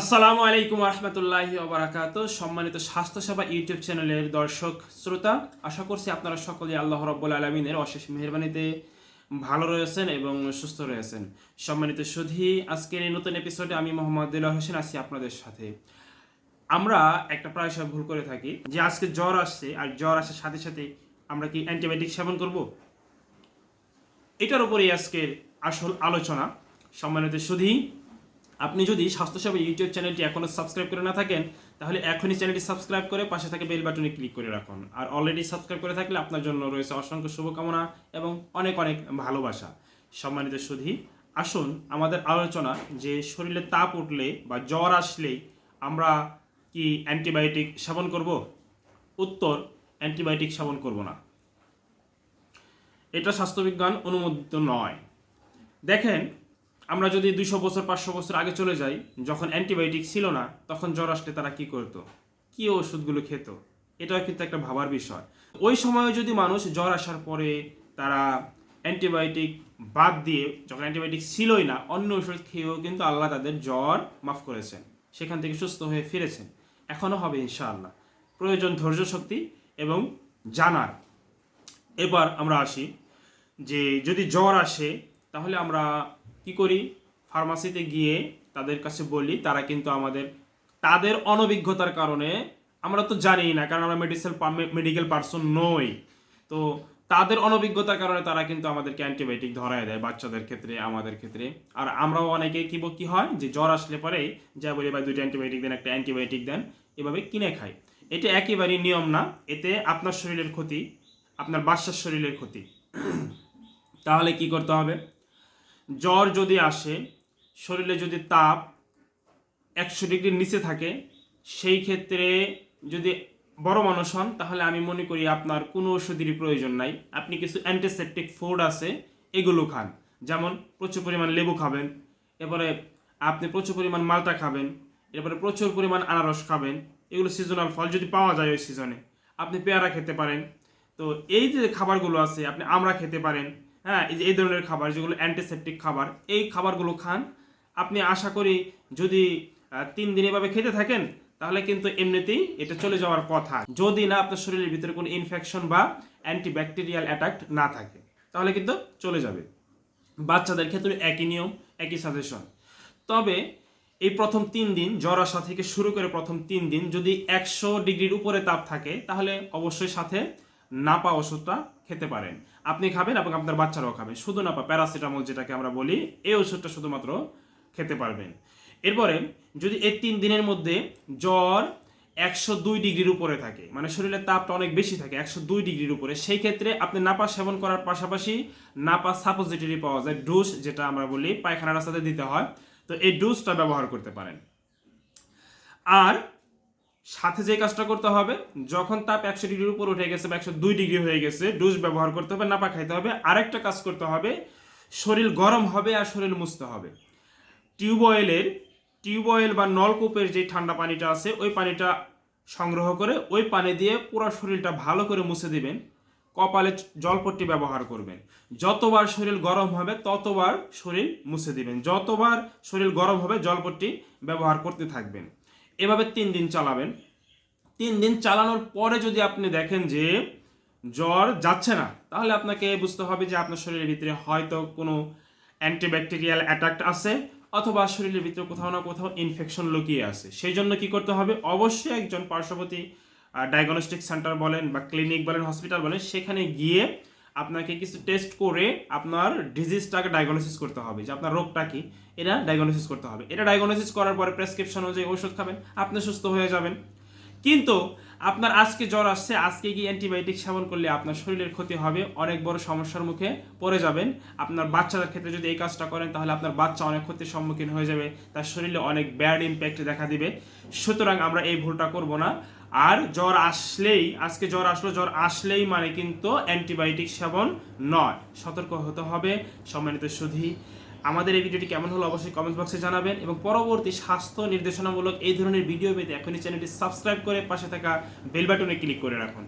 আসসালামু আলাইকুম রহমতুল্লাহ ওবরাকাত সম্মানিত স্বাস্থ্যসেবা ইউটিউব চ্যানেলের দর্শক, শ্রোতা, আশা করছি আপনারা সকলেই আল্লাহ রব্বুল আলমিনের অশেষ মেহরবানিতে ভালো রয়েছেন এবং সুস্থ রয়েছেন। সম্মানিত সুধী, আজকের এই নতুন এপিসোডে আমি মোহাম্মদ দিল্লাহ হোসেন আছি আপনাদের সাথে। আমরা একটা প্রায়শই ভুল করে থাকি, যে আজকে জ্বর আসছে আর জ্বর আসার সাথে সাথে আমরা কি অ্যান্টিবায়োটিক সেবন করব? এটার উপরেই আজকের আসল আলোচনা। সম্মানিত সুধী আপনি যদি স্বাস্থ্যসেবা ইউটিউব চ্যানেলটি এখনও সাবস্ক্রাইব করে না থাকেন, তাহলে এখনই চ্যানেলটি সাবস্ক্রাইব করে পাশে থাকে বেল বাটনে ক্লিক করে রাখুন। আর অলরেডি সাবস্ক্রাইব করে থাকলে আপনার জন্য রয়েছে অসংখ্য শুভকামনা এবং অনেক অনেক ভালোবাসা। সম্মানিত সুধী, আসুন আমাদের আলোচনা যে শরীরে তাপ উঠলে বা জ্বর আসলেই আমরা কি অ্যান্টিবায়োটিক সেবন করব? উত্তর, অ্যান্টিবায়োটিক সেবন করব না। এটা স্বাস্থ্যবিজ্ঞান অনুমোদিত নয়। দেখেন আমরা যদি দুইশো বছর, পাঁচশো বছর আগে চলে যাই, যখন অ্যান্টিবায়োটিক ছিল না, তখন জ্বর আসলে তারা কি করতো? কি ওষুধগুলো খেত? এটাও কিন্তু একটা ভাবার বিষয়। ওই সময়ে যদি মানুষ জ্বর আসার পরে তারা অ্যান্টিবায়োটিক বাদ দিয়ে, যখন অ্যান্টিবায়োটিক ছিলই না, অন্য ওষুধ খেয়েও কিন্তু আল্লাহ তাদের জ্বর মাফ করেছেন। সেখান থেকে সুস্থ হয়ে ফিরেছেন। এখনও হবে ইনশাআল্লাহ। প্রয়োজন ধৈর্য শক্তি এবং জানার। এবার আমরা আসি যে যদি জ্বর আসে, তাহলে আমরা কি করি? ফার্মাসিতে গিয়ে তাদের কাছে বলি, তারা কিন্তু আমাদের, তাদের অনভিজ্ঞতার কারণে আমরা তো জানি না, কারণ আমরা মেডিসিন মেডিকেল পার্সন নই। তো তাদের অনভিজ্ঞতার কারণে তারা কিন্তু আমাদেরকে অ্যান্টিবায়োটিক ধরায় দেয় বাচ্চাদের ক্ষেত্রে, আমাদের ক্ষেত্রে। আর আমরাও অনেকে কি ব- কি হয় যে জ্বর আসলে পরেই যা বলি, ভাই, দুইটা অ্যান্টিবায়োটিক দেন, একটা অ্যান্টিবায়োটিক দেন। এভাবে কিনে খাই। এটা একেবারেই নিয়ম না, এতে আপনার শরীরের ক্ষতি, আপনার বাচ্চার শরীরের ক্ষতি। তাহলে কি করতে হবে? জ্বর যদি আসে, শরীরে যদি তাপ একশো ডিগ্রির নিচে থাকে, সেই ক্ষেত্রে যদি বড় মানুষ হন, তাহলে আমি মনে করি আপনার কোনো ওষুধেরই প্রয়োজন নাই। আপনি কিছু অ্যান্টিসেপটিক ফুড আছে, এগুলো খান। যেমন প্রচুর পরিমাণ লেবু খাবেন, এরপরে আপনি প্রচুর পরিমাণ মালটা খাবেন, এরপরে প্রচুর পরিমাণ আনারস খাবেন, এগুলো সিজনাল ফল যদি পাওয়া যায় ওই সিজনে আপনি পেয়ারা খেতে পারেন। তো এই যে খাবারগুলো আছে, আপনি আমরা খেতে পারেন হ্যাঁ এই ধরনের খাবার, যেগুলো অ্যান্টিসেপটিক খাবার, এই খাবারগুলো খান। আপনি আশা করি যদি তিন দিন এভাবে খেতে থাকেন, তাহলে কিন্তু এমনিতেই এটা চলে যাওয়ার কথা। যদি না আপনার শরীরের ভিতরে কোনো ইনফেকশন বা অ্যান্টিব্যাকটেরিয়াল অ্যাটাক না থাকে, তাহলে কিন্তু চলে যাবে। বাচ্চাদের ক্ষেত্রে একই নিয়ম, একই সাজেশন তবে এই প্রথম তিন দিন, জ্বর আসা থেকে শুরু করে প্রথম তিন দিন, যদি একশো ডিগ্রির উপরে তাপ থাকে, তাহলে অবশ্যই সাথে নাপা ওষুধটা খেতে পারেন। আপনি খাবেন এবং আপনার বাচ্চারাও খাবে। শুধু নাপা, প্যারাসিটামল যেটাকে আমরা বলি, এই ওষুধটা শুধুমাত্র খেতে পারবেন। এরপরে যদি এই তিন দিনের মধ্যে জ্বর একশো দুই ডিগ্রির উপরে থাকে মানে শরীরের তাপটা অনেক বেশি থাকে একশো দুই ডিগ্রির উপরে, সেই ক্ষেত্রে আপনি নাপা সেবন করার পাশাপাশি নাপা সাপোজিটরি পাওয়া যায় ডোজ যেটা আমরা বলি, পায়খানা রাস্তাতে দিতে হয়। তো এই ডোজটা ব্যবহার করতে পারেন। আর সাথে যে কাজটা করতে হবে, যখন তাপ একশো ডিগ্রির উপর উঠে গেছে বা একশো দুই ডিগ্রি হয়ে গেছে ডোজ ব্যবহার করতে হবে, নাপা খাইতে হবে। আরেকটা কাজ করতে হবে, শরীর গরম হবে আর শরীর মুছতে হবে। টিউবওয়েলের টিউবওয়েল বা নলকূপের যে ঠান্ডা পানিটা আছে, ওই পানিটা সংগ্রহ করে ওই পানি দিয়ে পুরো শরীরটা ভালো করে মুছে দিবেন। কপালে জলপট্টি ব্যবহার করবেন। যতবার শরীর গরম হবে, ততবার শরীর মুছে দিবেন। যতবার শরীর গরম হবে, জলপট্টি ব্যবহার করতে থাকবেন। এভাবে তিন দিন চালাবেন। তিন দিন চালানোর পরে যদি আপনি দেখেন যে জ্বর যাচ্ছে না, তাহলে আপনাকে বুঝতে হবে যে আপনার শরীরের ভিতরে হয়তো কোনো অ্যান্টিব্যাকটেরিয়াল অ্যাটাক আছে অথবা শরীরের ভিতরে কোথাও না কোথাও ইনফেকশন লুকিয়ে আছে। সেই জন্য কি করতে হবে? অবশ্যই একজন পার্শ্ববর্তী ডায়াগনস্টিক সেন্টার বলেন বা ক্লিনিক বলেন হসপিটাল বলেন, সেখানে গিয়ে আপনাকে কিছু টেস্ট করে আপনার ডিজিজটাকে ডায়াগনোসিস করতে হবে, যে আপনার রোগটা কি, এটা ডায়াগনোসিস করতে হবে। এটা ডায়াগনোসিস করার পরে প্রেসক্রিপশন অনুযায়ী ওষুধ খাবেন, আপনি সুস্থ হয়ে যাবেন। কিন্তু আপনার আজকে জ্বর আসছে, আজকে গিয়ে অ্যান্টিবায়োটিক সেবন করলে আপনার শরীরের ক্ষতি হবে, অনেক বড় সমস্যার মুখে পড়ে যাবেন। আপনার বাচ্চাদের ক্ষেত্রে যদি এই কাজটা করেন, তাহলে আপনার বাচ্চা অনেক ক্ষতির সম্মুখীন হয়ে যাবে, তার শরীরে অনেক ব্যাড ইম্প্যাক্ট দেখা দিবে। সুতরাং আমরা এই ভুলটা করব না। আর জ্বর আসলেই, আজকে জ্বর আসলো, জ্বর আসলেই মানে কিন্তু অ্যান্টিবায়োটিক সেবন নয়। সতর্ক হতে হবে, সম্মানিত সুধী। আমাদের এই ভিডিওটি কেমন হলো অবশ্যই কমেন্ট বক্সে জানাবেন এবং পরবর্তী স্বাস্থ্য নির্দেশনামূলক এই ধরনের ভিডিও পেতে এখনই চ্যানেলটি সাবস্ক্রাইব করে পাশে থাকা বেল বাটনে ক্লিক করে রাখুন।